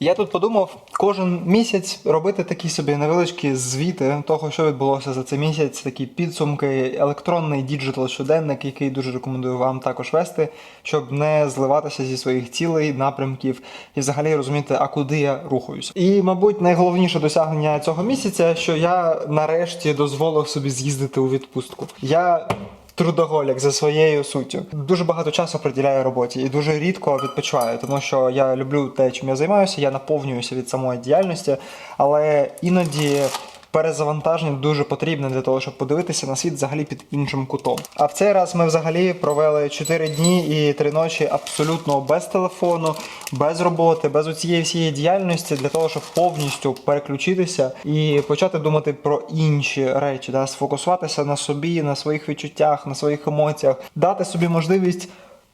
Я тут подумав кожен місяць робити такі собі невеличкі звіти того, що відбулося за цей місяць, такі підсумки, електронний діджитал щоденник, який дуже рекомендую вам також вести, щоб не зливатися зі своїх цілей, напрямків і взагалі розуміти, а куди я рухаюся. І, мабуть, найголовніше досягнення цього місяця, що я нарешті дозволив собі з'їздити у відпустку. Я трудоголік за своєю суттю. Дуже багато часу приділяю роботі і дуже рідко відпочиваю, тому що я люблю те, чим я займаюся, я наповнююся від самої діяльності, але іноді. Перезавантаження дуже потрібне для того, щоб подивитися на світ взагалі під іншим кутом. А в цей раз ми взагалі провели 4 дні і 3 ночі абсолютно без телефону, без роботи, без цієї всієї діяльності для того, щоб повністю переключитися і почати думати про інші речі, да? сфокусуватися на собі, на своїх відчуттях, на своїх емоціях, дати собі можливість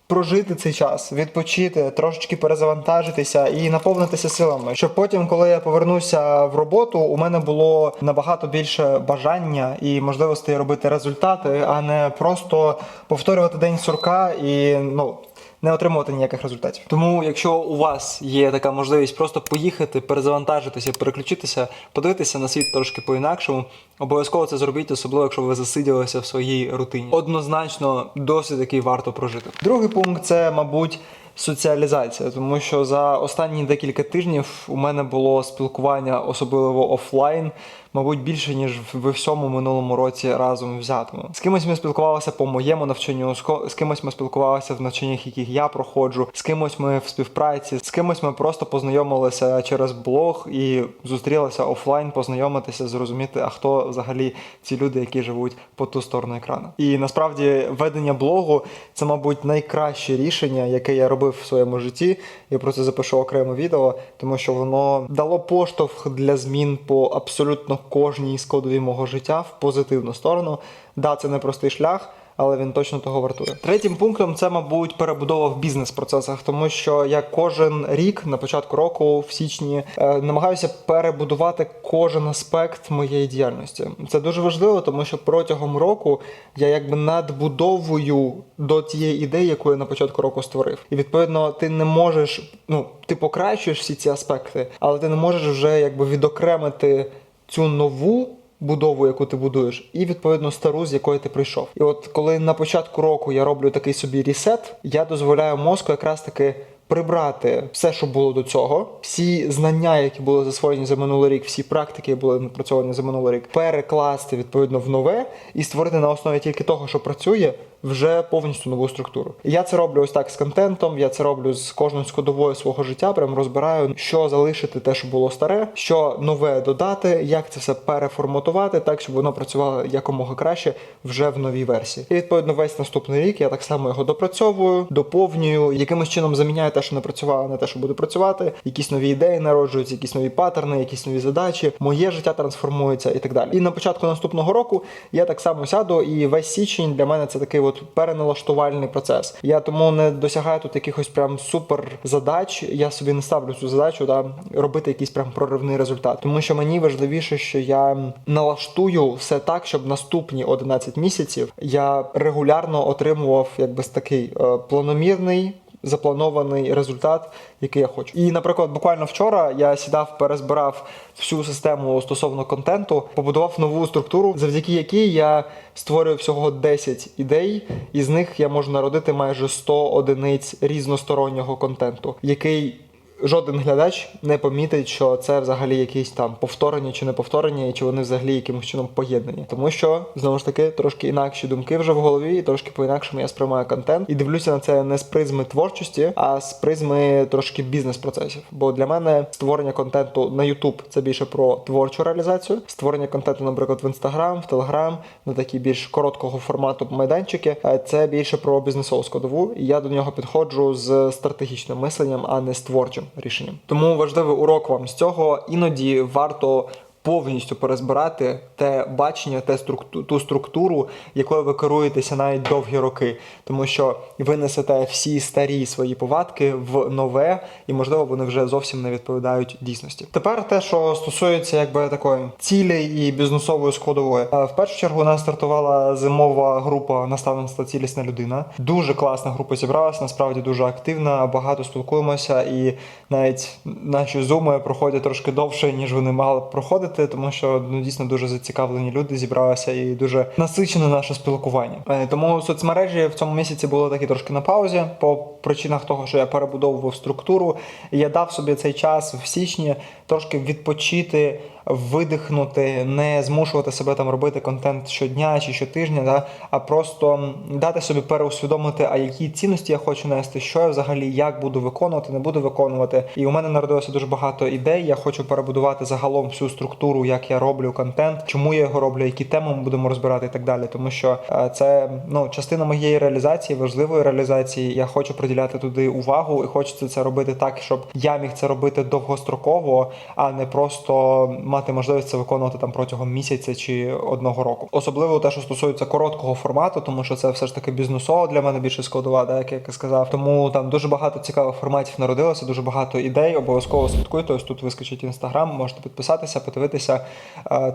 прожити цей час, відпочити, трошечки перезавантажитися і наповнитися силами. Щоб потім, коли я повернуся в роботу, у мене було набагато більше бажання і можливостей робити результати, а не просто повторювати день сурка і ну. Не отримувати ніяких результатів. Тому, якщо у вас є така можливість просто поїхати, перезавантажитися, переключитися, подивитися на світ трошки по-інакшому, обов'язково це зробіть, особливо якщо ви засиділися в своїй рутині. Однозначно, досить який варто прожити. Другий пункт це, мабуть, соціалізація, тому що за останні декілька тижнів у мене було спілкування, особливо офлайн, мабуть, більше ніж в всьому минулому році разом взятому. З кимось ми спілкувалися по моєму навчанню, з кимось ми спілкувалися в навчаннях, яких я проходжу, з кимось ми в співпраці, з кимось ми просто познайомилися через блог і зустрілися офлайн, познайомитися, зрозуміти, а хто взагалі ці люди, які живуть по ту сторону екрану. І насправді ведення блогу це, мабуть, найкраще рішення, яке я робив в своєму житті. Я про це запишу окреме відео, тому що воно дало поштовх для змін по абсолютно кожній складові мого життя в позитивну сторону. Да, це непростий шлях. Але він точно того вартує. Третім пунктом це, мабуть, перебудова в бізнес-процесах, тому що я кожен рік на початку року, в січні, е, намагаюся перебудувати кожен аспект моєї діяльності. Це дуже важливо, тому що протягом року я якби надбудовую до тієї ідеї, яку я на початку року створив. І відповідно, ти не можеш, ну ти покращуєш всі ці аспекти, але ти не можеш вже якби відокремити цю нову будову, яку ти будуєш, і відповідно стару, з якої ти прийшов. І от коли на початку року я роблю такий собі ресет, я дозволяю мозку якраз таки. Прибрати все, що було до цього, всі знання, які були засвоєні за минулий рік, всі практики, які були напрацьовані за минулий рік, перекласти відповідно в нове і створити на основі тільки того, що працює, вже повністю нову структуру. Я це роблю ось так з контентом. Я це роблю з кожною складовою свого життя. Прям розбираю, що залишити те, що було старе, що нове додати, як це все переформатувати, так щоб воно працювало якомога краще вже в новій версії. І відповідно весь наступний рік я так само його допрацьовую, доповнюю, якимось чином заміняю те, що не працювало, на те, що буде працювати. Якісь нові ідеї народжуються, якісь нові паттерни, якісь нові задачі. Моє життя трансформується і так далі. І на початку наступного року я так само сяду, і весь січень для мене це такий от переналаштувальний процес. Я тому не досягаю тут якихось прям супер задач. Я собі не ставлю цю задачу да, робити якийсь прям проривний результат. Тому що мені важливіше, що я налаштую все так, щоб наступні 11 місяців я регулярно отримував якби такий е, планомірний запланований результат, який я хочу. І, наприклад, буквально вчора я сідав, перезбирав всю систему стосовно контенту, побудував нову структуру, завдяки якій я створюю всього 10 ідей, і з них я можу народити майже 100 одиниць різностороннього контенту, який жоден глядач не помітить, що це взагалі якісь там повторення чи не повторення, і чи вони взагалі якимось чином поєднані. Тому що знову ж таки трошки інакші думки вже в голові, і трошки по-інакшому я сприймаю контент і дивлюся на це не з призми творчості, а з призми трошки бізнес-процесів. Бо для мене створення контенту на YouTube це більше про творчу реалізацію. Створення контенту, наприклад, в Instagram, в Telegram, на такі більш короткого формату майданчики. е, Це більше про бізнесову складову. І я до нього підходжу з стратегічним мисленням, а не з творчим рішенням. Тому важливий урок вам з цього іноді варто повністю перезбирати те бачення, те структу, ту структуру, якою ви керуєтеся навіть довгі роки. Тому що ви несете всі старі свої повадки в нове, і можливо вони вже зовсім не відповідають дійсності. Тепер те, що стосується якби такої цілі і бізнесової складової, Е, в першу чергу у нас стартувала зимова група наставництва цілісна людина. Дуже класна група зібралася, насправді дуже активна, багато спілкуємося, і навіть наші зуми проходять трошки довше, ніж вони мали б проходити, тому що ну дійсно дуже зацікавлені люди зібралися і дуже насичене наше спілкування. Е, Тому соцмережі в цьому місяці були такі трошки на паузі по причинах того, що я перебудовував структуру. Я дав собі цей час в січні трошки відпочити. Видихнути, не змушувати себе там робити контент щодня чи щотижня, да, а просто дати собі переусвідомити, а які цінності я хочу нести, що я взагалі як буду виконувати, не буду виконувати. І у мене народилося дуже багато ідей. Я хочу перебудувати загалом всю структуру, як я роблю контент, чому я його роблю, які теми ми будемо розбирати і так далі. Тому що е, це ну частина моєї реалізації, важливої реалізації. Я хочу приділяти туди увагу і хочеться це робити так, щоб я міг це робити довгостроково, а не просто мати можливість це виконувати там протягом місяця чи одного року. Особливо те, що стосується короткого формату, тому що це все ж таки бізнесово для мене більше складова, да, як я сказав. Тому там дуже багато цікавих форматів народилося, дуже багато ідей. Обов'язково слідкуйте. Ось тут вискочить інстаграм, можете підписатися, подивитися.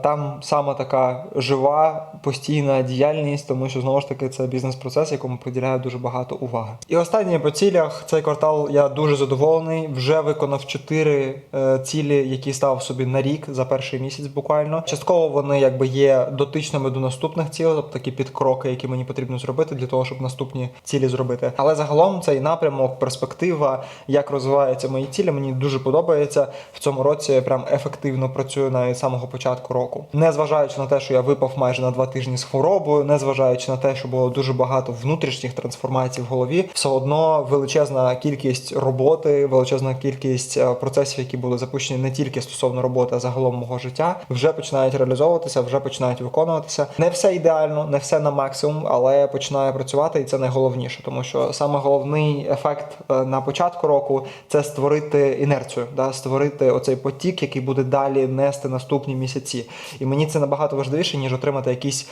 Там саме така жива, постійна діяльність, тому що знову ж таки це бізнес-процес, якому приділяю дуже багато уваги. І останнє по цілях цей квартал я дуже задоволений. Вже виконав чотири е, цілі, які став собі на рік за перший місяць. Буквально частково вони якби є дотичними до наступних цілей, тобто такі підкроки, які мені потрібно зробити для того, щоб наступні цілі зробити. Але загалом цей напрямок, перспектива, як розвиваються мої цілі, мені дуже подобається. В цьому році я прям ефективно працюю навіть самого початку року. Не зважаючи на те, що я випав майже на два тижні з хворобою, не зважаючи на те, що було дуже багато внутрішніх трансформацій в голові, все одно величезна кількість роботи, величезна кількість е, процесів, які були запущені не тільки стосовно роботи, а загалом мого життя, вже починають реалізовуватися, вже починають виконуватися. Не все ідеально, не все на максимум, але починає працювати, і це найголовніше, тому що саме головний ефект е, на початку року це створити інерцію, да, створити оцей потік, який буде далі нести наступні місяці. І мені це набагато важливіше, ніж отримати якісь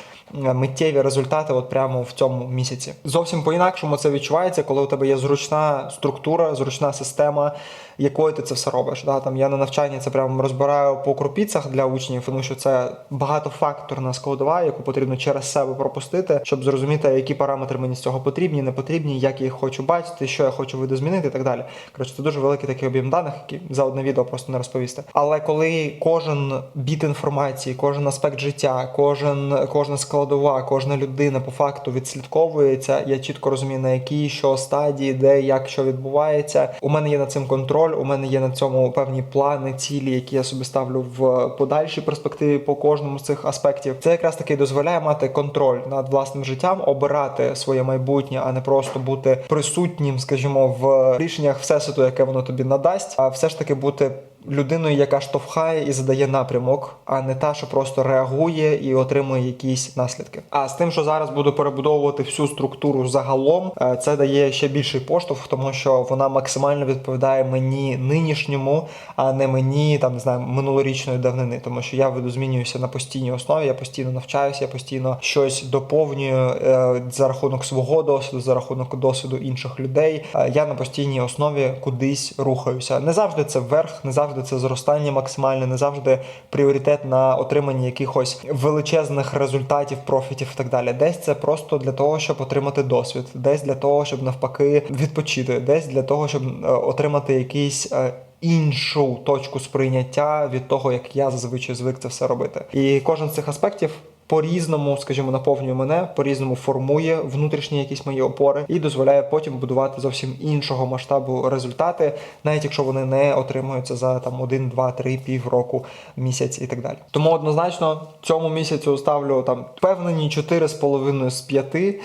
е, миттєві результати, от прямо в цьому місяці. Зовсім по-інакшому це відчувається, коли у тебе є зручна структура, зручна система, якою ти це все робиш. Да? Там я на навчанні це прямо розбираю по крупіцях для учнів, тому що це багатофакторна складова, яку потрібно через себе пропустити, щоб зрозуміти, які параметри мені з цього потрібні, не потрібні, як я їх хочу бачити, що я хочу видозмінити і так далі. Коротше, це дуже великий такий об'єм даних, які за одне відео просто не розповісти. Але коли кожен біт інформації, кожен аспект життя, кожен кожна складова, кожна людина по факту відслідковується, я чітко розумію, на якій що стадії, де як що відбувається. У мене є над цим контроль, у мене є на цьому певні плани, цілі, які я собі ставлю в подальшій перспективі по кожному з цих аспектів. Це якраз таки дозволяє мати контроль над власним життям, обирати своє майбутнє, а не просто бути присутнім, скажімо, в рішеннях всесвіту, яке воно тобі надасть, а все ж таки бути. Людиною, яка штовхає і задає напрямок, а не та, що просто реагує і отримує якісь наслідки. А з тим, що зараз буду перебудовувати всю структуру загалом, е, це дає ще більший поштовх, тому що вона максимально відповідає мені нинішньому, а не мені там не знаю минулорічної давнини. Тому що я видозмінююся на постійній основі, я постійно навчаюся, я постійно щось доповнюю е, за рахунок свого досвіду, за рахунок досвіду інших людей. Е, Я на постійній основі кудись рухаюся. Не завжди це вверх, не завжди це зростання максимальне, не завжди пріоритет на отриманні якихось величезних результатів, профітів і так далі. Десь це просто для того, щоб отримати досвід, десь для того, щоб навпаки відпочити, десь для того, щоб е, отримати якийсь. е, Іншу точку сприйняття від того, як я зазвичай звик це все робити, і кожен з цих аспектів по-різному, скажімо, наповнює мене, по-різному формує внутрішні якісь мої опори і дозволяє потім будувати зовсім іншого масштабу результати, навіть якщо вони не отримуються за там один, два, три, пів року, місяць і так далі. Тому однозначно цьому місяцю ставлю там впевнені 4,5 з 5 е,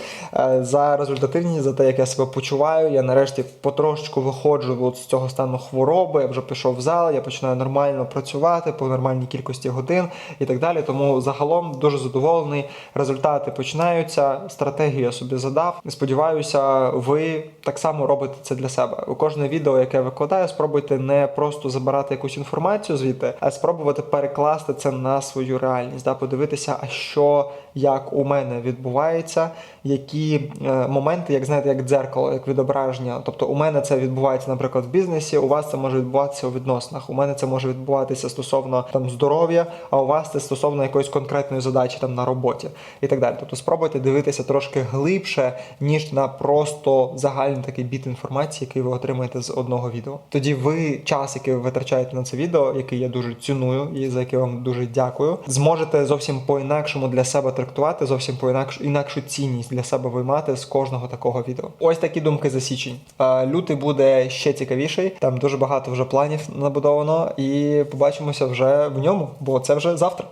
за результативність, за те, як я себе почуваю. Я нарешті потрошечку виходжу от з цього стану хвороби. Я вже пішов в зал, я починаю нормально працювати по нормальній кількості годин і так далі. Тому загалом дуже задоволений результати починаються, стратегію я собі задав. Сподіваюся, ви так само робите це для себе. У кожне відео, яке я викладаю, спробуйте не просто забирати якусь інформацію звідти, а спробувати перекласти це на свою реальність, да, подивитися, а що як у мене відбувається, які е, моменти, як знаєте, як дзеркало, як відображення. Тобто, у мене це відбувається, наприклад, в бізнесі, у вас це може відбуватися у відносинах. У мене це може відбуватися стосовно там здоров'я, а у вас це стосовно якоїсь конкретної задачі там на роботі і так далі. Тобто спробуйте дивитися трошки глибше, ніж на просто загальний такий біт інформації, який ви отримаєте з одного відео. Тоді ви час, який ви витрачаєте на це відео, який я дуже ціную і за яке вам дуже дякую, зможете зовсім по-інакшому для себе трактувати, зовсім по інакшу інакшу цінність для себе виймати з кожного такого відео. Ось такі думки за січень. Е, Лютий буде ще цікавіший. Там дуже багато вже планів набудовано, і побачимося вже в ньому, бо це вже завтра.